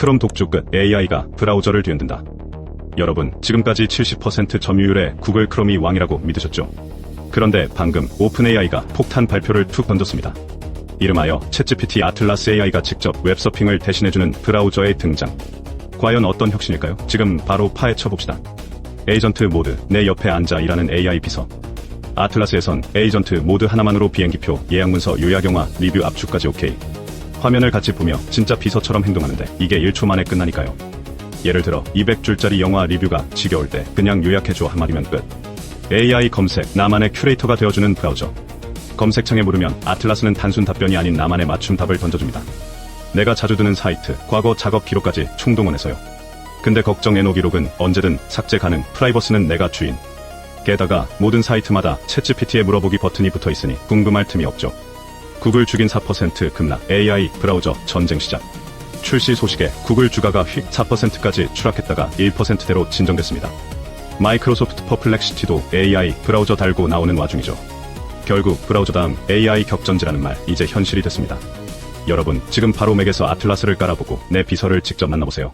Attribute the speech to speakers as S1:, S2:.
S1: 크롬 독주 끝 AI가 브라우저를 뒤흔든다. 여러분, 지금까지 70% 점유율의 구글 크롬이 왕이라고 믿으셨죠? 그런데 방금 오픈AI가 폭탄 발표를 툭 던졌습니다. 이름하여 챗GPT 아틀라스 AI가 직접 웹서핑을 대신해주는 브라우저의 등장. 과연 어떤 혁신일까요? 지금 바로 파헤쳐봅시다. 에이전트 모드, 내 옆에 앉아 일하는 AI 비서. 아틀라스에선 에이전트 모드 하나만으로 비행기표, 예약문서, 요약영화, 리뷰 압축까지 오케이. 화면을 같이 보며 진짜 비서처럼 행동하는데 이게 1초 만에 끝나니까요. 예를 들어 200줄짜리 영화 리뷰가 지겨울 때 그냥 요약해줘 한마디면 끝. AI 검색, 나만의 큐레이터가 되어주는 브라우저. 검색창에 물으면 아틀라스는 단순 답변이 아닌 나만의 맞춤 답을 던져줍니다. 내가 자주 드는 사이트, 과거 작업 기록까지 총동원해서요. 근데 걱정 에노 기록은 언제든 삭제 가능, 프라이버스는 내가 주인. 게다가 모든 사이트마다 챗GPT에 물어보기 버튼이 붙어 있으니 궁금할 틈이 없죠. 구글 죽인 4% 급락, AI 브라우저 전쟁 시작. 출시 소식에 구글 주가가 휙 4%까지 추락했다가 1%대로 진정됐습니다. 마이크로소프트 퍼플렉시티도 AI 브라우저 달고 나오는 와중이죠. 결국 브라우저 다음 AI 격전지라는 말 이제 현실이 됐습니다. 여러분 지금 바로 맥에서 아틀라스를 깔아보고 내 비서를 직접 만나보세요.